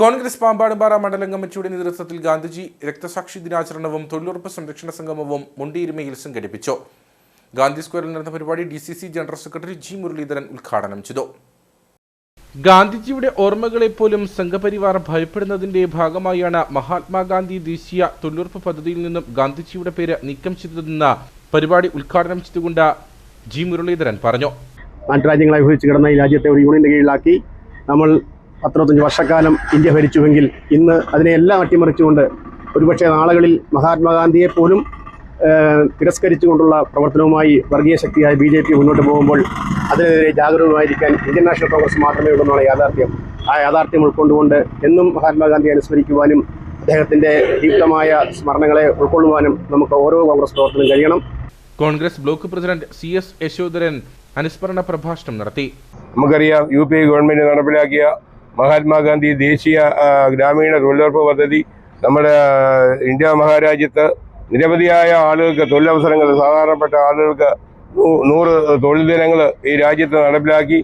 കോൺഗ്രസ് പാമ്പാടുംപാറ മണ്ഡലം കമ്മിറ്റിയുടെ നേതൃത്വത്തിൽ ഗാന്ധിജി രക്തസാക്ഷി ദിനാചരണവും തൊഴിലുറപ്പ് സംരക്ഷണ സംഗമവും മുണ്ടിയിരുമയിൽ സംഘടിപ്പിച്ചു. ഗാന്ധി സ്ക്വയറിൽ നടന്ന പരിപാടി D C C general secretary G Muraleedharan ഉദ്ഘാടനം ചെയ്തു. ഗാന്ധിജിയുടെ ഓർമ്മകളെ പോലും സംഘപരിവാർ ഭയപ്പെടുന്നതിന്റെ ഭാഗമായാണ് മഹാത്മാഗാന്ധി ദേശീയ തൊഴിലുറപ്പ് പദ്ധതിയിൽ നിന്നും ഗാന്ധിജിയുടെ പേര് നീക്കം ചെയ്തതെന്ന് പരിപാടി ഉദ്ഘാടനം ചെയ്തുകൊണ്ട് ജി മുരളീധരൻ പറഞ്ഞു. നാട്ടുരാജ്യങ്ങളെ ഭരിച്ചു കിടന്ന ഈ രാജ്യത്തെ ഒരു യൂണിയന്റെ കീഴിലാക്കി നമ്മൾ പത്തിരുപത്തഞ്ച് വർഷക്കാലം ഇന്ത്യ ഭരിച്ചുവെങ്കിൽ ഇന്ന് അതിനെയെല്ലാം അട്ടിമറിച്ചുകൊണ്ട് ഒരുപക്ഷെ നാളുകളിൽ മഹാത്മാഗാന്ധിയെ പോലും തിരസ്കരിച്ചുകൊണ്ടുള്ള പ്രവർത്തനവുമായി വർഗീയ ശക്തിയായ ബി ജെ പി മുന്നോട്ട് പോകുമ്പോൾ അതിനെതിരെ ജാഗരൂകമായിരിക്കാൻ ഇന്ത്യൻ നാഷണൽ കോൺഗ്രസ് മാത്രമേ ഉള്ളൂ യാഥാർത്ഥ്യം. ആ യാഥാർത്ഥ്യം ഉൾക്കൊണ്ടുകൊണ്ട് എന്നും മഹാത്മാഗാന്ധി അനുസ്മരിക്കുവാനും അദ്ദേഹത്തിന്റെ ദീപ്തമായ സ്മരണകളെ ഉൾക്കൊള്ളുവാനും നമുക്ക് ഓരോ കോൺഗ്രസ് പ്രവർത്തനം കഴിയണം. Congress block president C S Yasodharan അനുസ്മരണ പ്രഭാഷണം നടത്തി. നമുക്കറിയാം യു പി ഗവൺമെന്റ് നടപ്പിലാക്കിയ മഹാത്മാഗാന്ധി ദേശീയ ഗ്രാമീണ തൊഴിലുറപ്പ് പദ്ധതി നമ്മുടെ ഇന്ത്യ മഹാരാജ്യത്ത് നിരവധിയായ ആളുകൾക്ക് തൊഴിലവസരങ്ങൾ സാധാരണപ്പെട്ട ആളുകൾക്ക് നൂറ് തൊഴിൽ ദിനങ്ങൾ ഈ രാജ്യത്ത് നടപ്പിലാക്കി.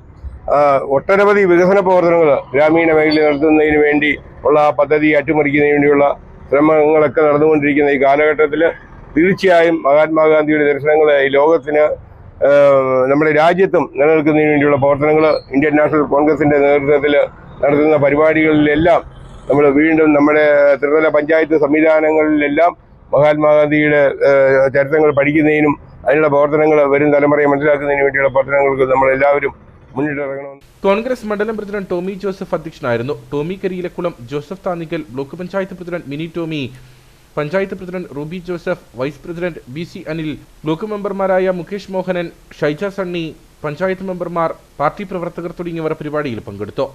ഒട്ടനവധി വികസന പ്രവർത്തനങ്ങൾ ഗ്രാമീണ മേഖലയിൽ നടത്തുന്നതിന് വേണ്ടി ഉള്ള ആ പദ്ധതി അട്ടിമറിക്കുന്നതിന് വേണ്ടിയുള്ള ശ്രമങ്ങളൊക്കെ നടന്നുകൊണ്ടിരിക്കുന്ന ഈ കാലഘട്ടത്തിൽ തീർച്ചയായും മഹാത്മാഗാന്ധിയുടെ ദർശനങ്ങൾ ഈ ലോകത്തിന് നമ്മുടെ രാജ്യത്തും നിലനിൽക്കുന്നതിന് വേണ്ടിയുള്ള പ്രവർത്തനങ്ങൾ ഇന്ത്യൻ നാഷണൽ കോൺഗ്രസിന്റെ നേതൃത്വത്തിൽ നടത്തുന്ന പരിപാടികളിലെല്ലാം നമ്മൾ വീണ്ടും നമ്മുടെ ത്രിതല പഞ്ചായത്ത് സംവിധാനങ്ങളിലെല്ലാം മഹാത്മാഗാന്ധിയുടെ ചരിത്രങ്ങൾ പഠിക്കുന്നതിനും അതിനുള്ള പ്രവർത്തനങ്ങൾ വരും തലമുറയെ മനസ്സിലാക്കുന്നതിന് വേണ്ടിയുള്ള പ്രവർത്തനങ്ങൾക്ക് നമ്മളെല്ലാവരും മുന്നിട്ടിറങ്ങണമെന്ന് കോൺഗ്രസ് മണ്ഡലം പ്രസിഡന്റ് ടോമി ജോസഫ് അധ്യക്ഷനായിരുന്നു. Tomy Kariyilakkulam Joseph Thannikkal block panchayat president Mini Tomy panchayat president Ruby Joseph vice president B C Anil block മെമ്പർമാരായ മുകേഷ് മോഹനൻ ഷൈജ സണ്ണി പഞ്ചായത്ത് മെമ്പർമാർ പാർട്ടി പ്രവർത്തകർ തുടങ്ങിയവർ പരിപാടിയിൽ പങ്കെടുത്തു.